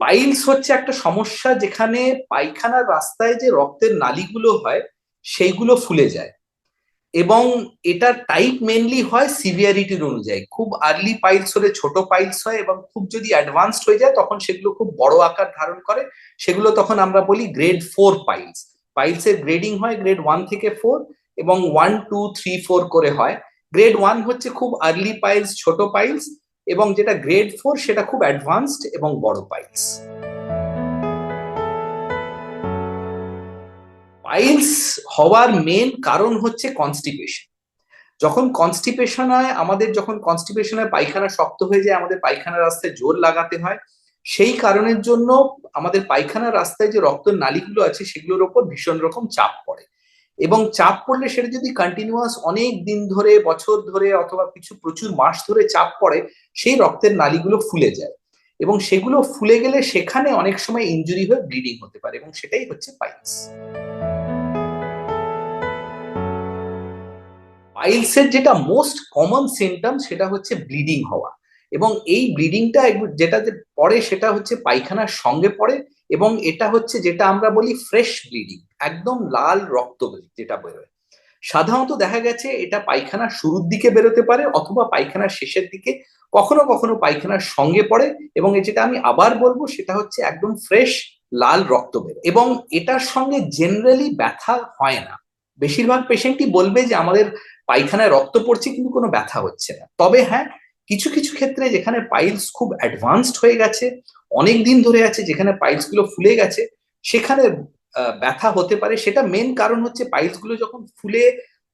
Piles হচ্ছে একটা সমস্যা যেখানে পায়খানার রাস্তায় যে রক্তের নালিগুলো হয়, সেইগুলো ফুলে যায়। এবং এটার টাইপ মেনলি হয় সিভিয়ারিটির অনুযায়ী। খুব আর্লি পাইলস হলে ছোট পাইলস হয় এবং খুব যদি অ্যাডভান্সড হয়ে যায়, তখন সেগুলো খুব বড় আকার ধারণ করে। সেগুলো তখন আমরা বলি গ্রেড ফোর পাইলস পাইলসের গ্রেডিং হয় গ্রেড ওয়ান থেকে ফোর এবং ওয়ান টু থ্রি ফোর করে হয়। গ্রেড ওয়ান হচ্ছে খুব আর্লি পাইলস ছোট পাইলস এবং যেটা গ্রেড ফোর সেটা খুব অ্যাডভান্সড এবং বড় পাইলস পাইলস হওয়ার মেন কারণ হচ্ছে কনস্টিপেশন যখন কনস্টিপেশন হয়, আমাদের যখন কনস্টিপেশন হয়, পায়খানা শক্ত হয়ে যায়, আমাদের পায়খানা রাস্তায় জোর লাগাতে হয়। সেই কারণের জন্য আমাদের পায়খানা রাস্তায় যে রক্ত নালীগুলো আছে, সেগুলোর ওপর ভীষণ রকম চাপ পড়ে। এবং চাপ পড়লে সেটা যদি কন্টিনিউয়াস অনেক দিন ধরে, বছর ধরে অথবা কিছু প্রচুর মাস ধরে চাপ পড়ে, সেই রক্তের নালীগুলো ফুলে যায়। এবং সেগুলো ফুলে গেলে সেখানে অনেক সময় ইঞ্জুরি হয়ে ব্লিডিং হতে পারে এবং সেটাই হচ্ছে পাইলস পাইলসের যেটা মোস্ট কমন সিমটম সেটা হচ্ছে ব্লিডিং হওয়া। এবং এই ব্লিডিংটা যেটা যে পড়ে সেটা হচ্ছে পায়খানার সঙ্গে পড়ে এবং এটা হচ্ছে যেটা আমরা বলি ফ্রেশ ব্লিডিং একদম লাল রক্ত যেটা বেরোয় সাধারণত দেখা গেছে এটা পায়খানার শুরুর দিকে বেরোতে পারে অথবা পায়খানার শেষের দিকে কখনো কখনো পায়খানার সঙ্গে পড়ে এবং যেটা আমি আবার বলব সেটা হচ্ছে একদম ফ্রেশ লাল রক্ত বেরোয় এবং এটার সঙ্গে জেনারেলি ব্যথা হয় না। বেশিরভাগ পেশেন্টই বলবে যে আমাদের পায়খানায় রক্ত পড়ছে কিন্তু কোনো ব্যথা হচ্ছে না। তবে হ্যাঁ কিছু কিছু ক্ষেত্রে যেখানে পাইলস খুব অ্যাডভান্সড হয়ে গেছে অনেক দিন ধরে আছে যেখানে পাইলসগুলো ফুলে গেছে, সেখানে ব্যথা হতে পারে। সেটা মেন কারণ হচ্ছে পাইলসগুলো যখন ফুলে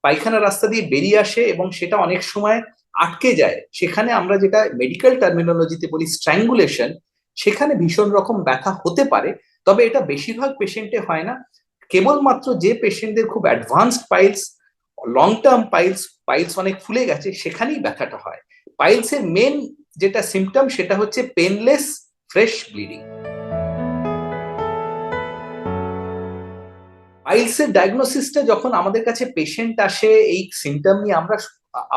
পায়খানা রাস্তা দিয়ে বেরিয়ে আসে এবং সেটা অনেক সময় আটকে যায়, সেখানে আমরা যেটা মেডিকেল টার্মিনোলজিতে বলি স্ট্র্যাঙ্গুলেশন সেখানে ভীষণ রকম ব্যথা হতে পারে। তবে এটা বেশিরভাগ পেশেন্টে হয় না। কেবলমাত্র যে পেশেন্টদের খুব advanced piles long term piles piles অনেক ফুলে গেছে, সেখানেই ব্যথাটা হয়। পাইলসের মেন যেটা সিমটম সেটা হচ্ছে পেনলেস ফ্রেশ ব্লিডিং পাইলসের ডায়াগনোসিসটা যখন আমাদের কাছে পেশেন্ট আসে, এই সিমটম নিয়ে আমরা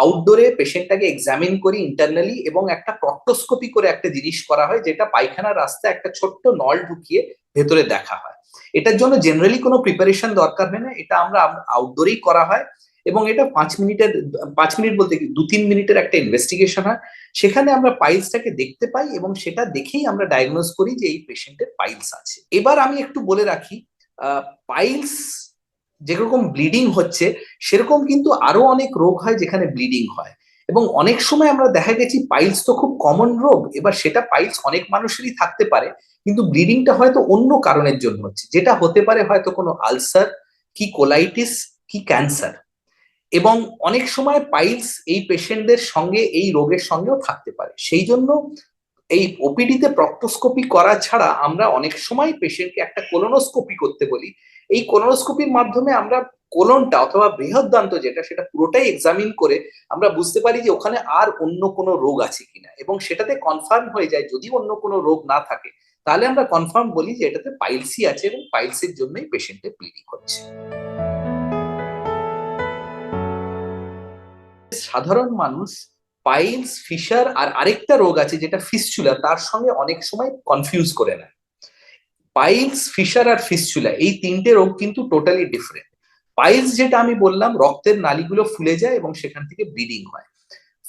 আউটডোরে পেশেন্টটাকে এক্সামিন করি ইন্টারনালি এবং একটা প্রক্টোস্কোপি করে একটা জিনিস করা হয়, যেটা পায়খানার রাস্তায় একটা ছোট্ট নল ঢুকিয়ে ভেতরে দেখা হয়। এটার জন্য জেনারেলি কোনো প্রিপারেশন দরকার হয় না, এটা আমরা আউটডোরেই করা হয়। এবং এটা পাঁচ মিনিটের, পাঁচ মিনিট বলতে দু তিন মিনিটের একটা ইনভেস্টিগেশন হয়। সেখানে আমরা পাইলসটাকে দেখতে পাই এবং সেটা দেখেই আমরা ডায়াগনোজ করি যে এই পেশেন্টের পাইলস আছে। এবার আমি একটু বলে রাখি পাইলস যেরকম ব্লিডিং হচ্ছে, সেরকম কিন্তু আরও অনেক রোগ হয় যেখানে ব্লিডিং হয়। এবং অনেক সময় আমরা দেখা গেছি পাইলস তো খুব কমন রোগ, এবার সেটা পাইলস অনেক মানুষেরই থাকতে পারে, কিন্তু ব্লিডিংটা হয়তো অন্য কারণের জন্য হচ্ছে। যেটা হতে পারে হয়তো কোনো আলসার কি কোলাইটিস কি ক্যান্সার এবং অনেক সময় পাইলস এই পেশেন্টদের সঙ্গে, এই রোগের সঙ্গেও থাকতে পারে। সেই জন্য এই ওপিডিতে প্রক্টোস্কোপি করা ছাড়া আমরা অনেক সময় পেশেন্টকে একটা কোলোনোস্কোপি করতে বলি। এই কোলোনোস্কোপির মাধ্যমে আমরা কোলনটা অথবা বৃহদান্ত যেটা, সেটা পুরোটাই এক্সামিন করে আমরা বুঝতে পারি যে ওখানে আর অন্য কোনো রোগ আছে কিনা। এবং সেটাতে কনফার্ম হয়ে যায়, যদি অন্য কোনো রোগ না থাকে, তাহলে আমরা কনফার্ম বলি যে এটাতে পাইলসই আছে এবং পাইলসের জন্যই পেশেন্টের ব্লিডিং হচ্ছে। সাধারণ মানুষ পাইলস ফিশার আর আরেকটা রোগ আছে যেটা ফিসচুলা তার সঙ্গে অনেক সময় কনফিউজ করে নেয়। পাইলস ফিশার আর ফিসচুলা এই তিনটে রোগ কিন্তু টোটালি ডিফারেন্ট পাইলস যেটা আমি বললাম, রক্তের নালীগুলো ফুলে যায় এবং সেখান থেকে ব্লিডিং হয়।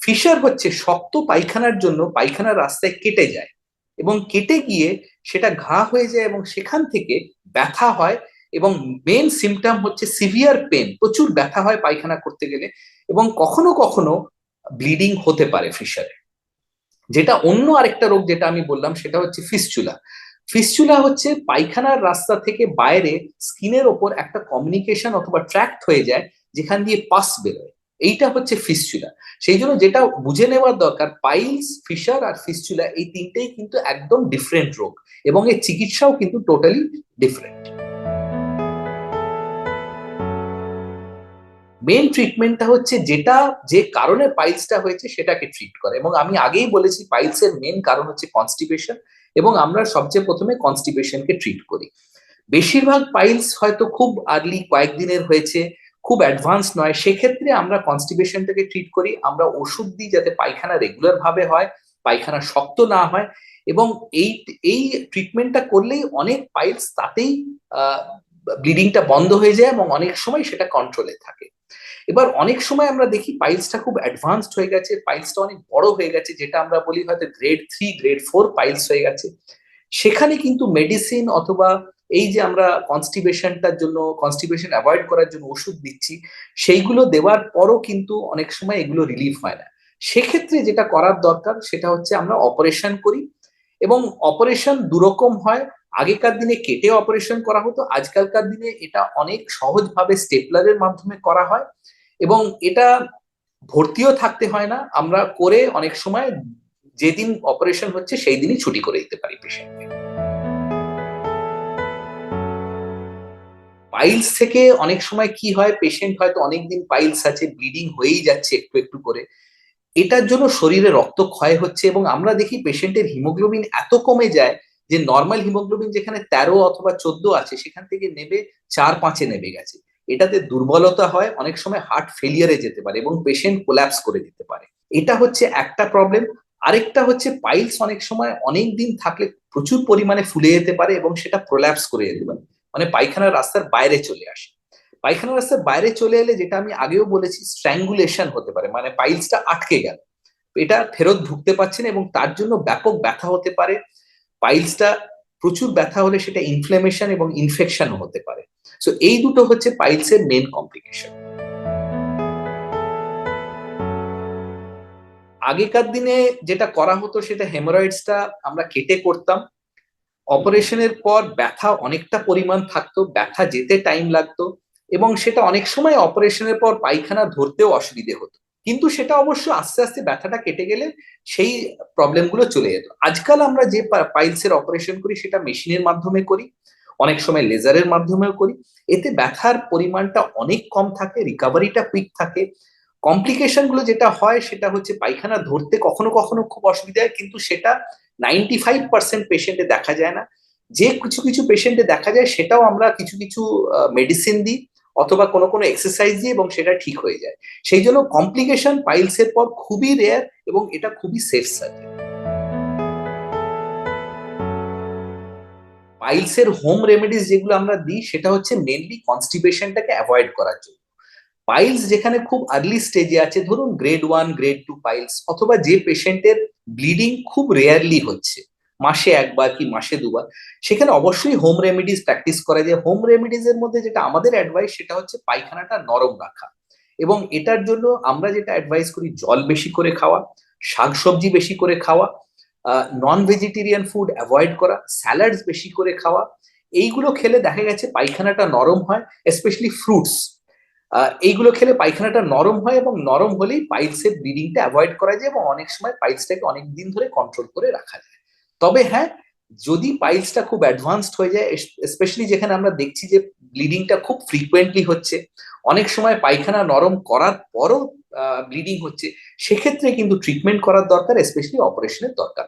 ফিশার হচ্ছে শক্ত পায়খানার জন্য পায়খানার রাস্তায় কেটে যায় এবং কেটে গিয়ে সেটা ঘা হয়ে যায় এবং সেখান থেকে ব্যথা হয় এবং মেন সিমটম হচ্ছে সিভিয়ার পেন প্রচুর ব্যথা হয় পায়খানা করতে গেলে এবং কখনো কখনো ব্লিডিং হতে পারে ফিশারে যেটা অন্য আরেকটা রোগ যেটা আমি বললাম, সেটা হচ্ছে ফিসচুলা ফিসচুলা হচ্ছে পায়খানার রাস্তা থেকে বাইরে স্কিনের ওপর একটা কমিউনিকেশন অথবা ট্র্যাক্ট হয়ে যায়, যেখান দিয়ে পাস বেরোয়। এইটা হচ্ছে ফিসচুলা সেই জন্য যেটা বুঝে নেওয়ার দরকার পাইলস ফিশার আর ফিসচুলা এই তিনটেই কিন্তু একদম ডিফারেন্ট রোগ এবং এর চিকিৎসাও কিন্তু টোটালি ডিফারেন্ট মেন ট্রিটমেন্টটা হচ্ছে যেটা যে কারণে পাইলসটা হয়েছে সেটাকে ট্রিট করে। এবং আমি আগেই বলেছি পাইলসের মেন কারণ হচ্ছে কনস্টিপেশন এবং আমরা সবচেয়ে প্রথমে কনস্টিপেশনকে ট্রিট করি। বেশিরভাগ পাইলস হয়তো খুব আর্লি কয়েকদিনের হয়েছে, খুব অ্যাডভান্স নয়, সেক্ষেত্রে আমরা কনস্টিপেশনটাকে ট্রিট করি। আমরা ওষুধ দিই যাতে পায়খানা রেগুলার ভাবে হয়, পায়খানা শক্ত না হয় এবং এই এই ট্রিটমেন্টটা করলেই অনেক পাইলস তাতেই ব্লিডিংটা বন্ধ হয়ে যায় এবং অনেক সময় সেটা কন্ট্রোলে থাকে। এবার অনেক সময় আমরা দেখি পাইলসটা খুব অ্যাডভান্সড হয়ে গেছে পাইলসটা অনেক বড় হয়ে গেছে, যেটা আমরা বলি হয়তো grade three grade four piles হয়ে গেছে। সেখানে কিন্তু মেডিসিন অথবা এই যে আমরা কনস্টিবেশনটার জন্য কনস্টিবেশন অ্যাভয়েড করার জন্য ওষুধ দিচ্ছি, সেইগুলো দেওয়ার পরও কিন্তু অনেক সময় এগুলো রিলিফ হয় না। সেক্ষেত্রে যেটা করার দরকার, সেটা হচ্ছে আমরা অপারেশন করি এবং অপারেশন দুরকম হয় আগেকার দিনে কেটে অপারেশন করা হতো, আজকালকার দিনে এটা অনেক সহজভাবে স্টেপলারের মাধ্যমে করা হয় এবং এটা ভর্তিও থাকতে হয় না। আমরা করে অনেক সময় যেদিন অপারেশন হচ্ছে সেই দিনই ছুটি করে দিতে পারি পেশেন্টকে পাইলস থেকে অনেক সময় কি হয় পেশেন্ট হয়তো অনেকদিন পাইলস আছে ব্লিডিং হয়েই যাচ্ছে একটু একটু করে। এটার জন্য শরীরে রক্ত ক্ষয় হচ্ছে এবং আমরা দেখি পেশেন্টের হিমোগ্লোবিন এত কমে যায় যে নর্মাল হিমোগ্লোবিন যেখানে তেরো অথবা চোদ্দ আছে, সেখান থেকে নেবে চার পাঁচে নেমে গেছে। এটাতে দুর্বলতা হয়, অনেক সময় হার্ট ফেলিয়ারে যেতে পারে এবং পেশেন্ট কোল্যাপস করে দিতে পারে। এটা হচ্ছে একটা প্রবলেম আরেকটা হচ্ছে পাইলস অনেক সময় অনেক দিন থাকলে প্রচুর পরিমাণে ফুলে যেতে পারে এবং সেটা প্রোল্যাপস করে যেতে পারে। মানে পায়খানার রাস্তার বাইরে চলে আসে। পায়খানা রাস্তার বাইরে চলে এলে যেটা আমি আগেও বলেছি স্ট্র্যাঙ্গুলেশন হতে পারে। মানে পাইলসটা আটকে গেল। এটা ফেরত ঢুকতে পারছে না এবং তার জন্য ব্যাপক ব্যথা হতে পারে। পাইলসটা প্রচুর ব্যথা হলে সেটা ইনফ্লেমেশন এবং ইনফেকশনও হতে পারে। সো এই দুটো হচ্ছে পাইলসের মেন কমপ্লিকেশন আগেকার দিনে যেটা করা হতো সেটা হেমোরয়েডসটা আমরা কেটে করতাম। অপারেশনের পর ব্যথা অনেকটা পরিমাণ থাকতো, ব্যথা যেতে টাইম লাগতো এবং সেটা অনেক সময় অপারেশনের পর পায়খানা ধরতেও অসুবিধে হতো। কিন্তু সেটা অবশ্য আস্তে আস্তে ব্যথাটা কেটে গেলে সেই প্রবলেমগুলো চলে যেত। আজকাল আমরা যে পাইলসের অপারেশন করি সেটা মেশিনের মাধ্যমে করি, অনেক সময় লেজারের মাধ্যমেও করি। এতে ব্যথার পরিমাণটা অনেক কম থাকে রিকাভারিটা কুইক থাকে। কমপ্লিকেশনগুলো যেটা হয় সেটা হচ্ছে পায়খানা ধরতে কখনো কখনো খুব অসুবিধা হয়, কিন্তু সেটা নাইনটি ফাইভ পার্সেন্ট পেশেন্টে দেখা যায় না। যে কিছু কিছু পেশেন্টে দেখা যায় সেটাও আমরা কিছু কিছু মেডিসিন দিই। অথবা কোনো কোনো এক্সারসাইজ দিয়ে এবং সেটা ঠিক হয়ে যায়। সেই জন্য কমপ্লিকেশন পাইলসের পর খুবই রেয়ার এবং এটা খুবই সেফ সার্জারি পাইলসের হোম রেমেডিস যেগুলো আমরা দিই, সেটা হচ্ছে মেনলি কনস্টিপেশনটাকে অ্যাভয়েড করার জন্য। পাইলস যেখানে খুব আর্লি স্টেজে আছে, ধরুন grade one grade two piles অথবা যে পেশেন্টের ব্লিডিং খুব রেয়ারলি হচ্ছে। মাসে একবার কি মাসে দুবার, সেখানে অবশ্যই হোম রেমেডিস প্র্যাকটিস করা যায়। হোম রেমেডিস এর মধ্যে যেটা আমাদের অ্যাডভাইস সেটা হচ্ছে পায়খানাটা নরম রাখা। এবং এটার জন্য আমরা যেটা অ্যাডভাইস করি, জল বেশি করে খাওয়া, শাকসবজি বেশি করে খাওয়া নন ভেজিটেরিয়ান ফুড অ্যাভয়েড করা স্যালাডস বেশি করে খাওয়া, এইগুলো খেলে দেখা গেছে পায়খানাটা নরম হয় স্পেশালি ফ্রুটস এইগুলো খেলে পায়খানাটা নরম হয় এবং নরম হলেই পাইলসের ব্লিডিংটা অ্যাভয়েড করা যায় এবং অনেক সময় পাইলসটাকে অনেক দিন ধরে কন্ট্রোল করে রাখা যায়। তবে হ্যাঁ যদি পাইলসটা খুব অ্যাডভান্সড হয়ে যায় স্পেশালি যেখানে আমরা দেখছি যে ব্লিডিংটা খুব ফ্রিকুয়েন্টলি হচ্ছে, অনেক সময় পায়খানা নরম করার পরও ব্লিডিং হচ্ছে, সেক্ষেত্রে কিন্তু ট্রিটমেন্ট করার দরকার স্পেশালি অপারেশনের দরকার।